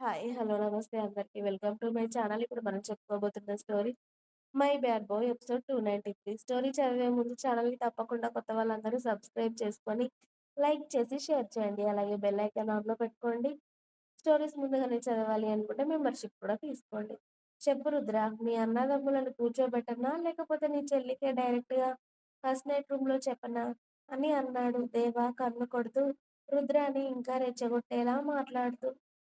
Hi. Hello. నమస్తే అందరికీ welcome to my channel. ఇప్పుడు మనం చెప్పుకోబోతున్న story 'my bad boy' episode 293. Story చదివే ముందు ఛానల్‌ని తప్పకుండా కొత్త వాళ్ళందరూ సబ్స్క్రైబ్ చేసుకొని, లైక్ చేసి, షేర్ చేయండి. అలాగే బెల్ ఐకాన్ ఆన్‌లో పెట్టుకోండి. స్టోరీస్ ముందుగానే చదవాలి అనుకుంటే మెంబర్‌షిప్ కూడా తీసుకోండి. చెప్పు రుద్ర మీ అన్నదమ్ములను కూర్చోబెట్టనా? లేకపోతే నీ చెల్లికే డైరెక్ట్‌గా ఫస్ట్ నైట్ రూమ్‌లో చెప్పనా? అని అన్నాడు దేవా కన్ను కొడుతూ రుద్రాని ఇంకా రెచ్చగొట్టేలా మాట్లాడుతూ.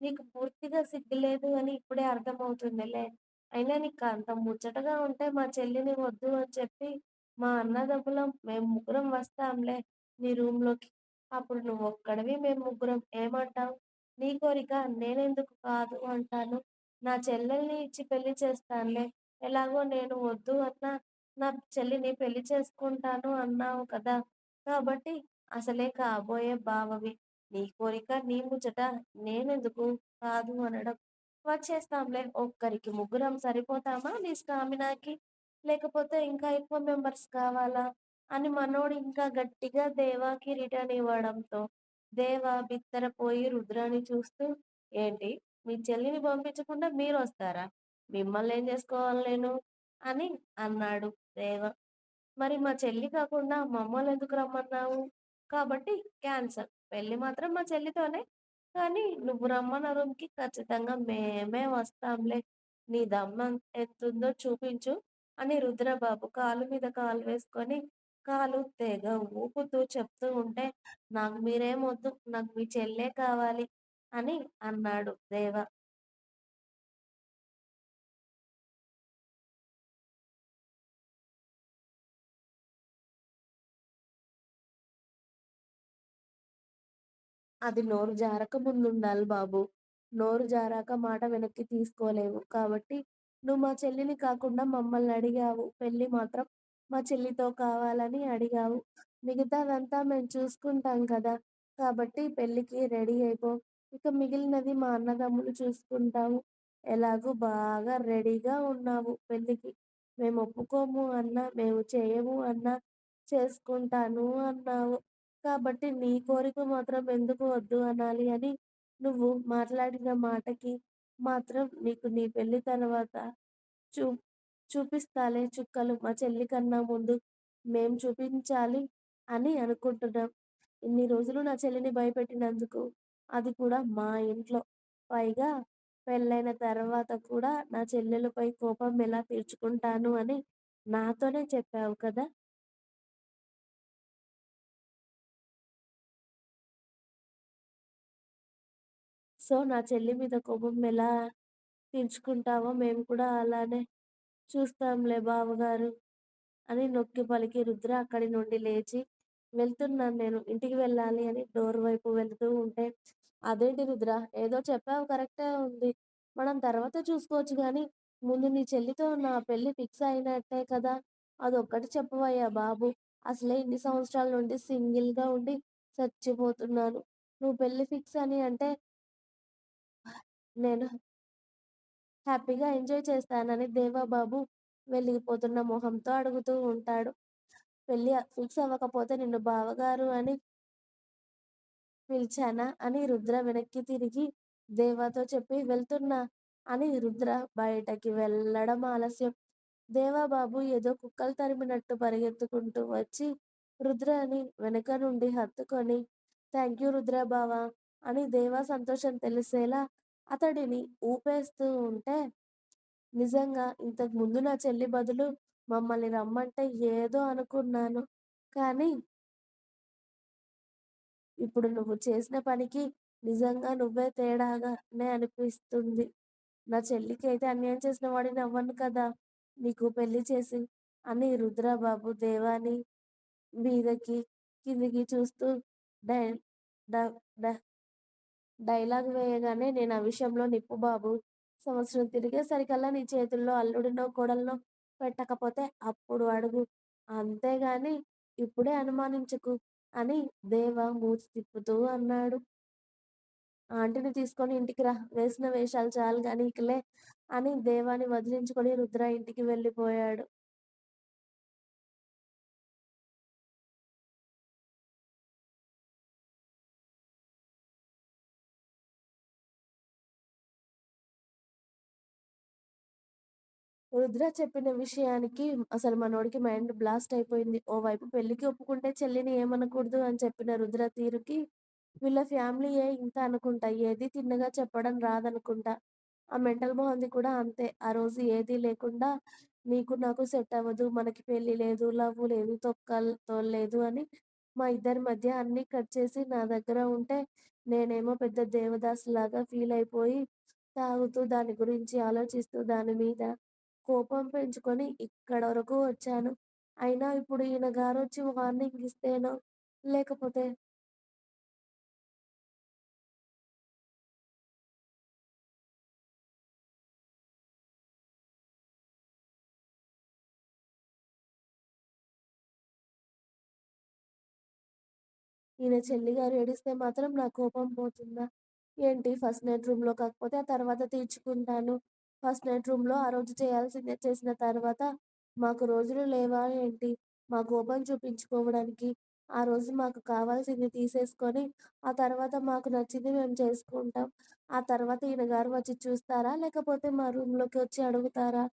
నీకు పూర్తిగా సిగ్గులేదు అని ఇప్పుడే అర్థమవుతుందిలే. అయినా నీకు అంత ముచ్చటగా ఉంటే మా చెల్లిని వద్దు అని చెప్పి మా అన్నదమ్ములం మేము ముగ్గురం వస్తాంలే నీ రూమ్‌లోకి. అప్పుడు నువ్వు ఒక్కడివి మేము ముగ్గురం. ఏమంటావు నీ కోరిక నేనెందుకు కాదు అంటాను. నా చెల్లెల్ని ఇచ్చి పెళ్ళి చేస్తానులే ఎలాగో నేను వద్దు అన్నా నా చెల్లిని పెళ్ళి చేసుకుంటాను అన్నావు కదా! కాబట్టి అసలే కాబోయే బావవి. నీ కోరిక నీ ముచ్చట నేనెందుకు కాదు అనడం. వచ్చేస్తాంలే. ఒక్కరికి ముగ్గురం సరిపోతామా నీ స్టామినాకి? లేకపోతే ఇంకా ఎక్కువ మెంబర్స్ కావాలా? అని మనోడు ఇంకా గట్టిగా దేవాకి రిటర్న్ ఇవ్వడంతో దేవా బిత్తరపోయి రుద్రాన్ని చూస్తూ ఏంటి? మీ చెల్లిని పంపించకుండా మీరు వస్తారా మిమ్మల్ని ఏం చేసుకోవాలి నేను? అని అన్నాడు దేవ. మరి మా చెల్లి కాకుండా మమ్మల్నెందుకు రమ్మన్నావు? కాబట్టి క్యాన్సర్ పెళ్ళి మాత్రం మా చెల్లితోనే. కానీ నువ్వు రమ్మన్న రూమ్‌కి ఖచ్చితంగా మేమే వస్తాంలే. నీ దమ్ము ఎంతుందో చూపించు అని రుద్రబాబు కాలు మీద కాలు వేసుకొని కాలు తెగ ఊపుతూ చెప్తూ ఉంటే నాకు మీరేం వద్దు. నాకు మీ చెల్లే కావాలి అని అన్నాడు దేవ. అది నోరు జారక ముందుండాలి బాబు నోరు జారాక మాట వెనక్కి తీసుకోలేవు. కాబట్టి నువ్వు మా చెల్లిని కాకుండా మమ్మల్ని అడిగావు పెళ్ళి మాత్రం మా చెల్లితో కావాలని అడిగావు. మిగతాదంతా మేము చూసుకుంటాం కదా! కాబట్టి పెళ్ళికి రెడీ అయిపో. ఇక మిగిలినది మా అన్నదమ్ములు చూసుకుంటాము. ఎలాగూ బాగా రెడీగా ఉన్నావు పెళ్ళికి. మేమొప్పుకోము అన్నా, మేము చేయము అన్నా చేసుకుంటాను అన్నావు. కాబట్టి నీ కోరిక మాత్రం ఎందుకు వద్దు అనాలి అని నువ్వు మాట్లాడిన మాటకి మాత్రం నీకు నీ పెళ్ళి తర్వాత చూ చూపిస్తాలే చుక్కలు మా చెల్లి కన్నా ముందు మేం చూపించాలి అని అనుకుంటున్నాం. ఇన్ని రోజులు నా చెల్లిని భయపెట్టినందుకు. అది కూడా మా ఇంట్లో. పైగా పెళ్ళైన తర్వాత కూడా నా చెల్లెలపై కోపం ఎలా తీర్చుకుంటాను అని నాతోనే చెప్పావు కదా! సో, నా చెల్లి మీద కోపం ఎలా తీర్చుకుంటావో మేము కూడా అలానే చూస్తాంలే బావగారు అని నొక్కి పలికి రుద్ర అక్కడి నుండి లేచి వెళ్తున్నాను నేను. ఇంటికి వెళ్ళాలి అని డోర్ వైపు వెళుతూ ఉంటే అదేంటి రుద్ర ఏదో చెప్పావు కరెక్టే ఉంది. మనం తర్వాత చూసుకోవచ్చు కానీ ముందు నీ చెల్లితో నా పెళ్ళి ఫిక్స్ అయినట్టే కదా! అదొక్కటి చెప్పవయ్యా బాబు అసలే ఇన్ని సంవత్సరాల నుండి సింగిల్‌గా ఉండి చచ్చిపోతున్నాను. నువ్వు పెళ్ళి ఫిక్స్ అని అంటే నేను హ్యాపీగా ఎంజాయ్ చేస్తానని దేవాబాబు వెలిగిపోతున్న మొహంతో అడుగుతూ ఉంటాడు. పెళ్ళి ఫిక్స్ అవ్వకపోతే నిన్ను బావగారు అని పిలిచానా? అని రుద్ర వెనక్కి తిరిగి దేవాతో చెప్పి వెళ్తున్నా అని రుద్ర బయటకి వెళ్ళడం ఆలస్యం. దేవాబాబు ఏదో కుక్కలు తరిమినట్టు పరిగెత్తుకుంటూ వచ్చి రుద్రని వెనక నుండి హత్తుకొని థాంక్యూ రుద్ర బావా! అని దేవా సంతోషం తెలిసేలా అతడిని ఊపేస్తూ ఉంటే నిజంగా ఇంతకు ముందు నా చెల్లి బదులు మమ్మల్ని రమ్మంటే ఏదో అనుకున్నాను. కానీ ఇప్పుడు నువ్వు చేసిన పనికి నిజంగా నువ్వే తేడాగానే అనిపిస్తుంది. నా చెల్లికి అయితే అన్యాయం చేసిన వాడిని అవ్వను కదా! నీకు పెళ్ళి చేసి అని రుద్రబాబు దేవాని మీదకి, కిందికి చూస్తూ డై డ డ డైలాగ్ వేయగానే నేను ఆ విషయంలో నిప్పు బాబు సంవత్సరం తిరిగేసరికల్లా నీ చేతుల్లో అల్లుడినో, కోడల్నో పెట్టకపోతే అప్పుడు అడుగు. అంతేగాని ఇప్పుడే అనుమానించకు అని దేవ మూతి తిప్పుతూ అన్నాడు. ఆంటీని తీసుకొని ఇంటికి రా. వేసిన వేషాలు చాలు కానీ ఇకలే అని దేవాని వదిలించుకొని రుద్ర ఇంటికి వెళ్ళిపోయాడు. రుద్ర చెప్పిన విషయానికి అసలు మనోడికి మైండ్ బ్లాస్ట్ అయిపోయింది. ఓ వైపు పెళ్ళికి ఒప్పుకుంటే చెల్లిని ఏమనకూడదు అని చెప్పిన రుద్ర తీరుకి వీళ్ళ ఫ్యామిలీ ఏ ఇంత అనుకుంటా. ఏది తిన్నగా చెప్పడం రాదనుకుంటా. ఆ మెంటల్ బాగుంది కూడా అంతే. ఆ రోజు ఏది లేకుండా నీకు నాకు సెట్ అవ్వదు. మనకి పెళ్ళి లేదు. లవ్ లేదు. తొక్కల్ లేదు అని మా ఇద్దరి మధ్య అన్ని కట్ చేసి నా దగ్గర ఉంటే నేనేమో పెద్ద దేవదాసులాగా ఫీల్ అయిపోయి తాగుతూ దాని గురించి ఆలోచిస్తూ దాని మీద కోపం పెంచుకొని ఇక్కడ వరకు వచ్చాను. అయినా ఇప్పుడు ఈయన గారొచ్చి వార్నింగ్ ఇస్తేనో లేకపోతే ఈయన చెల్లిగారు ఏడిస్తే మాత్రం నా కోపం పోతుందా? ఏంటి ఫస్ట్ నైట్ రూమ్‌లో కాకపోతే ఆ తర్వాత తీర్చుకుంటాను. ఫస్ట్ నైట్ రూమ్‌లో ఆ రోజు చేయాల్సిందే చేసిన తర్వాత మాకు రోజులు లేవా ఏంటి? మా కోపం చూపించుకోవడానికి. ఆ రోజు మాకు కావాల్సింది తీసేసుకొని ఆ తర్వాత మాకు నచ్చింది మేము చేసుకుంటాం. ఆ తర్వాత ఈయన గారు వచ్చి చూస్తారా? లేకపోతే మా రూమ్‌లోకి వచ్చి అడుగుతారా?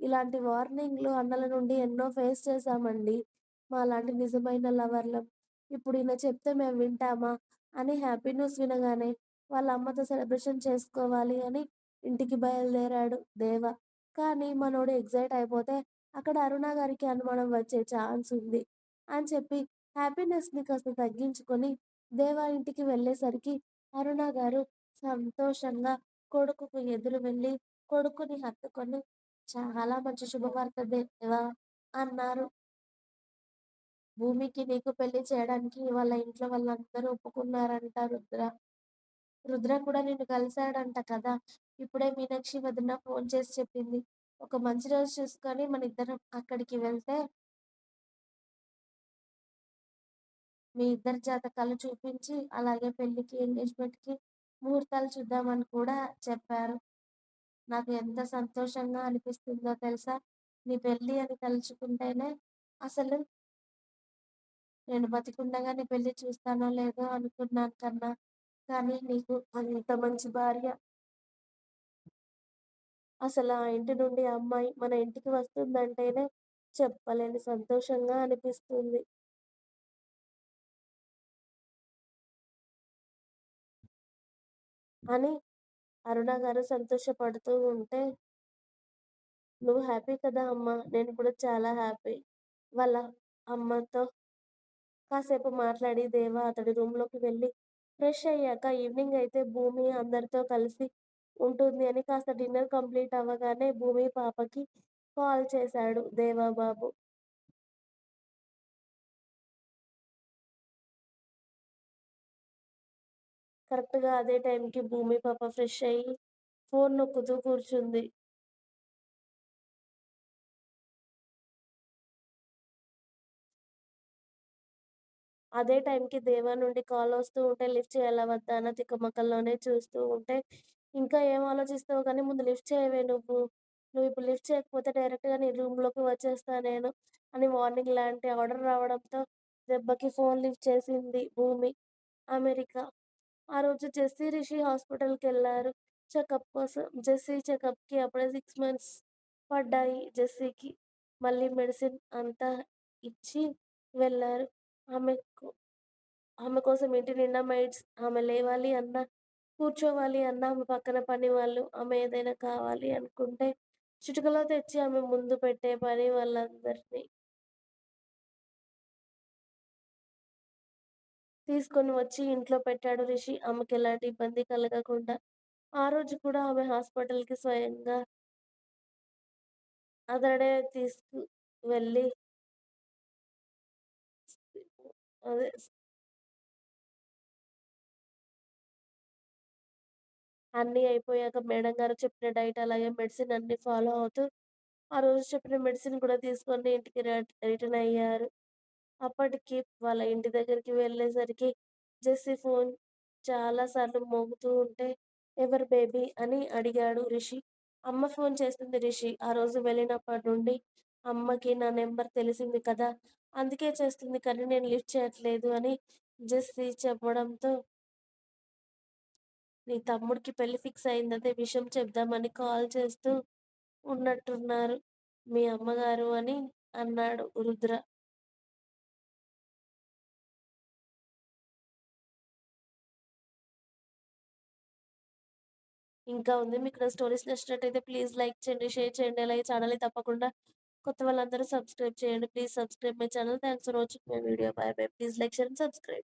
ఇలాంటి వార్నింగ్‌లు అన్నల నుండి ఎన్నో ఫేస్ చేశామండి. మాలాంటి నిజమైన లవర్లం. ఇప్పుడు ఈయన చెప్తే మేము వింటామా? అని హ్యాపీ న్యూస్ వినగానే వాళ్ళ అమ్మతో సెలబ్రేషన్ చేసుకోవాలి అని ఇంటికి బయలుదేరాడు దేవ. కానీ మనోడు ఎగ్జైట్ అయిపోతే అక్కడ అరుణ గారికి అనుమానం వచ్చే ఛాన్స్ ఉంది అని చెప్పి హ్యాపీనెస్‌ని కాస్త తగ్గించుకొని దేవ ఇంటికి వెళ్ళేసరికి అరుణ గారు సంతోషంగా కొడుకుకు ఎదురు వెళ్ళి కొడుకుని హత్తుకొని చాలా మంచి శుభవార్త దేవా అన్నారు. భూమికి నీకు పెళ్ళి చేయడానికి వాళ్ళ ఇంట్లో వాళ్ళందరూ ఒప్పుకున్నారంట రుద్ర. రుద్ర కూడా నిన్ను కలిశాడంట కదా! ఇప్పుడే మీనాక్షి వదిన ఫోన్ చేసి చెప్పింది. ఒక మంచి రోజు చూసుకొని మన ఇద్దరం అక్కడికి వెళ్తే మీ ఇద్దరి జాతకాలు చూపించి అలాగే పెళ్ళికి, ఎంగేజ్‌మెంట్‌కి ముహూర్తాలు చూద్దామని కూడా చెప్పారు. నాకు ఎంత సంతోషంగా అనిపిస్తుందో తెలుసా? నీ పెళ్ళి అని తలుచుకుంటేనే అసలు నేను బతికుండగా నీ పెళ్ళి చూస్తానో లేదో అనుకున్నాను కన్నా! కానీ నీకు అంత మంచి భార్య అసలు ఆ ఇంటి నుండి అమ్మాయి మన ఇంటికి వస్తుందంటేనే చెప్పలేని సంతోషంగా అనిపిస్తుంది. అని అరుణ గారు సంతోషపడుతూ ఉంటే నువ్వు హ్యాపీ కదా అమ్మ నేను కూడా చాలా హ్యాపీ. వాళ్ళ అమ్మతో కాసేపు మాట్లాడి దేవా అతడి రూమ్‌లోకి వెళ్ళి ఫ్రెష్ అయ్యాక ఈవినింగ్ అయితే భూమి అందరితో కలిసి ఉంటుంది అని కాస్త డిన్నర్ కంప్లీట్ అవ్వగానే భూమి పాపకి కాల్ చేశాడు దేవాబాబు కరెక్ట్‌గా అదే టైంకి భూమి పాప ఫ్రెష్ అయ్యి ఫోన్ నొక్కుతూ కూర్చుంది. అదే టైంకి దేవా నుండి కాల్ వస్తూ ఉంటే లిఫ్ట్ చేయాలా వద్దా అన్న తిక్కమక్కల్లోనే చూస్తూ ఉంటే ఇంకా ఏం ఆలోచిస్తావు కానీ ముందు లిఫ్ట్ చేయవే నువ్వు. నువ్వు ఇప్పుడు లిఫ్ట్ చేయకపోతే డైరెక్ట్‌గా నీ రూమ్‌లోకి వచ్చేస్తా నేను అని వార్నింగ్ లాంటి ఆర్డర్ రావడంతో దెబ్బకి ఫోన్ లిఫ్ట్ చేసింది భూమి. అమెరికా. ఆ రోజు జెస్సీ, రిషి హాస్పిటల్కి వెళ్ళారు చెకప్ కోసం. జెస్సీ చెకప్‌కి అప్పుడే సిక్స్ మంత్స్ పడ్డాయి జెస్సీకి. మళ్ళీ మెడిసిన్ అంతా ఇచ్చి వెళ్ళారు ఆమెకు ఆమె కోసం ఇంటి నిండా మెయిడ్స్. ఆమె లేవాలి అన్నా, కూర్చోవాలి అన్నా ఆమె పక్కన పని వాళ్ళు ఆమె ఏదైనా కావాలి అనుకుంటే చిటికలో తెచ్చి ఆమె ముందు పెట్టే పని వాళ్ళందరిని. తీసుకొని వచ్చి ఇంట్లో పెట్టాడు రిషి. ఆమెకెలాంటి ఇబ్బంది కలగకుండా. ఆ రోజు కూడా ఆమె హాస్పిటల్‌కి స్వయంగా అతడే తీసుకు వెళ్ళి అదే అన్నీ అయిపోయాక మేడం గారు చెప్పిన డైట్ అలాగే మెడిసిన్ అన్నీ ఫాలో అవుతూ ఆ రోజు చెప్పిన మెడిసిన్ కూడా తీసుకొని ఇంటికి ర రిటర్న్ అయ్యారు. అప్పటికి వాళ్ళ ఇంటి దగ్గరికి వెళ్ళేసరికి జెస్సీ ఫోన్ చాలా సార్లు మోగుతూ ఉంటే ఎవరు బేబీ అని అడిగాడు రిషి. అమ్మ ఫోన్ చేస్తుంది రిషి. ఆ రోజు వెళ్ళినప్పటి నుండి అమ్మకి నా నెంబర్ తెలిసింది కదా! అందుకే చేస్తుంది కానీ నేను లిఫ్ట్ చేయట్లేదు అని జెస్సీ చెప్పడంతో నీ తమ్ముడికి పెళ్ళి ఫిక్స్ అయిందనే విషయం చెప్దామని కాల్ చేస్తూ ఉన్నట్టున్నారు. మీ అమ్మగారు అని అన్నాడు రుద్ర. ఇంకా ఉంది. మీకు నా స్టోరీస్ నచ్చినట్టయితే ప్లీజ్ లైక్ చేయండి, షేర్ చేయండి. అలాగే ఛానల్ని తప్పకుండా కొత్త వాళ్ళందరూ సబ్స్క్రైబ్ చేయండి. Please subscribe my channel. Thanks for watching my video. Bye bye. Please like, share and subscribe.